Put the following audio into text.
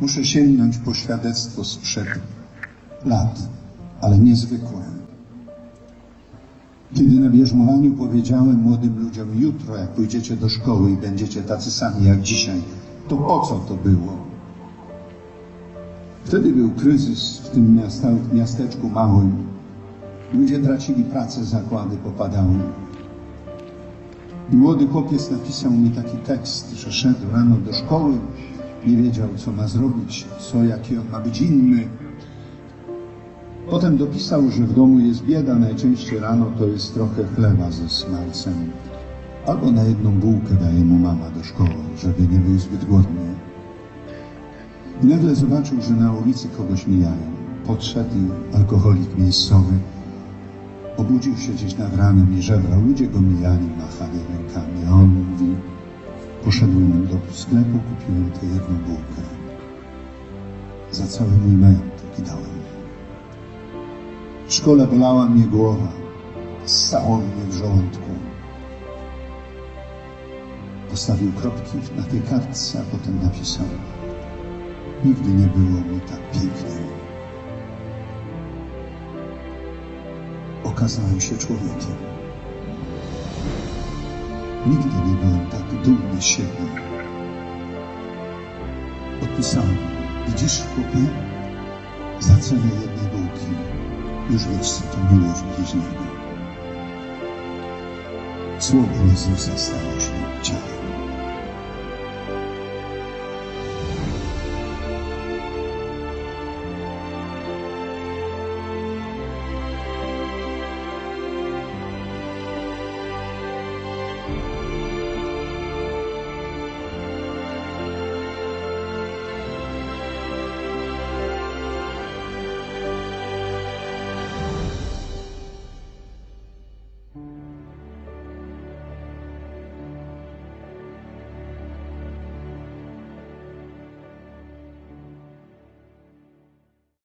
Muszę sięgnąć po świadectwo sprzed lat, ale niezwykłe. Kiedy na bierzmowaniu powiedziałem młodym ludziom, jutro jak pójdziecie do szkoły i będziecie tacy sami jak dzisiaj, to po co to było? Wtedy był kryzys w tym miasteczku małym. Ludzie tracili pracę, zakłady popadały. I młody chłopiec napisał mi taki tekst, że szedł rano do szkoły, nie wiedział, co ma zrobić, co, jaki on ma być inny. Potem dopisał, że w domu jest bieda, najczęściej rano to jest trochę chleba ze smalcem. Albo na jedną bułkę daje mu mama do szkoły, żeby nie był zbyt głodny. I nagle zobaczył, że na ulicy kogoś mijają. Podszedł alkoholik miejscowy obudził się gdzieś nad ranem i żebrał. Ludzie go mijali, machali rękami. A on mówi, poszedłem do sklepu, kupiłem tę jedną bułkę. Za cały mój majątek dałem. W szkole bolała mnie głowa. Ssało mnie w żołądku. Postawił kropki na tej kartce, a potem napisał Nigdy nie było mi tak pięknie. Okazałem się człowiekiem. Nigdy nie byłem tak dumny z siebie. Odpisałem, widzisz chłopie, za cenę jednej bułki już wiesz, co to miłość bliźniego. Słowo Jezusa stało się ciałem.